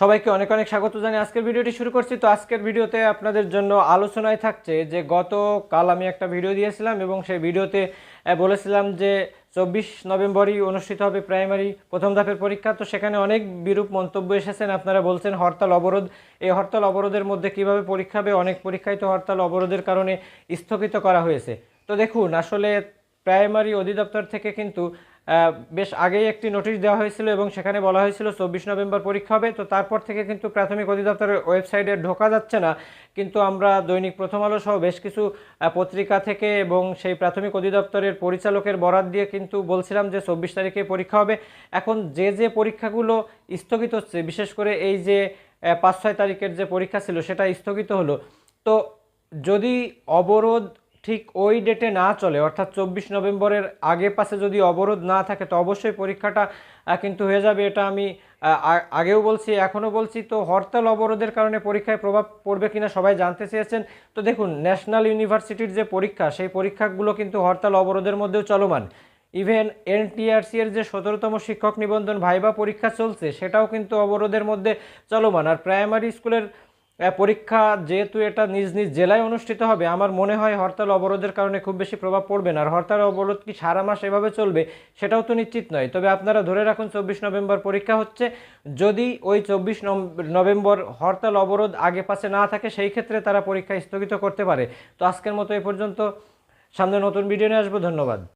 সবাইকে অনেক অনেক স্বাগত জানিয়ে আজকের ভিডিওটি শুরু করছি। তো আজকের ভিডিওতে আপনাদের জন্য আলোচনায় থাকছে যে গতকাল আমি একটা ভিডিও দিয়েছিলাম এবং সেই ভিডিওতে বলেছিলাম যে চব্বিশ নভেম্বরই অনুষ্ঠিত হবে প্রাইমারি প্রথম ধাপের পরীক্ষা। তো সেখানে অনেক বিরূপ মন্তব্য এসেছেন। আপনারা বলছেন হরতাল অবরোধ। এই হরতাল অবরোধের মধ্যে কীভাবে পরীক্ষা হবে? অনেক পরীক্ষায় তো হরতাল অবরোধের কারণে স্থগিত করা হয়েছে। তো দেখুন, আসলে প্রাইমারি অধিদপ্তর থেকে কিন্তু বেশ আগেই একটি নোটিশ দেওয়া হয়েছিল এবং সেখানে বলা হয়েছিল চব্বিশ নভেম্বর পরীক্ষা হবে। তো তারপর থেকে কিন্তু প্রাথমিক অধিদপ্তরের ওয়েবসাইটে ঢোকা যাচ্ছে না। কিন্তু আমরা দৈনিক প্রথম আলো সহ বেশ কিছু পত্রিকা থেকে এবং সেই প্রাথমিক অধিদপ্তরের পরিচালকের বরাত দিয়ে কিন্তু বলছিলাম যে চব্বিশ তারিখে পরীক্ষা হবে। এখন যে যে পরীক্ষাগুলো স্থগিত হচ্ছে, বিশেষ করে এই যে পাঁচ, ছয় তারিখের যে পরীক্ষা ছিল, সেটা স্থগিত হলো। তো যদি অবরোধ ঠিক ওই ডেটে না চলে, অর্থাৎ চব্বিশ নভেম্বরের আগে পাশে যদি অবরোধ না থাকে, তো অবশ্যই পরীক্ষাটা কিন্তু হয়ে যাবে, এটা আমি আগেও বলছি, এখনও বলছি। তো হরতাল অবরোধের কারণে পরীক্ষায় প্রভাব পড়বে কিনা সবাই জানতে চেয়েছেন। তো দেখুন, ন্যাশনাল ইউনিভার্সিটির যে পরীক্ষা, সেই পরীক্ষাগুলো কিন্তু হরতাল অবরোধের মধ্যেও চলমান। ইভেন এনটিআরসি এর যে সতেরোতম শিক্ষক নিবন্ধন ভাইবা পরীক্ষা চলছে, সেটাও কিন্তু অবরোধের মধ্যে চলমান। আর প্রাইমারি স্কুলের পরীক্ষা যেহেতু এটা নিজ নিজ জেলায় অনুষ্ঠিত হবে, আমার মনে হয় হরতাল অবরোধের কারণে খুব বেশি প্রভাব পড়বে না। আর হরতাল অবরোধ কি সারা মাস এভাবে চলবে, সেটাও তো নিশ্চিত নয়। তবে আপনারা ধরে রাখুন, চব্বিশ নভেম্বর পরীক্ষা হচ্ছে। যদি ওই চব্বিশ নভেম্বর হরতাল অবরোধ আগে পাশে না থাকে, সেই ক্ষেত্রে তারা পরীক্ষা স্থগিত করতে পারে। তো আজকের মতো এ পর্যন্ত। সামনে নতুন ভিডিও নিয়ে আসব। ধন্যবাদ।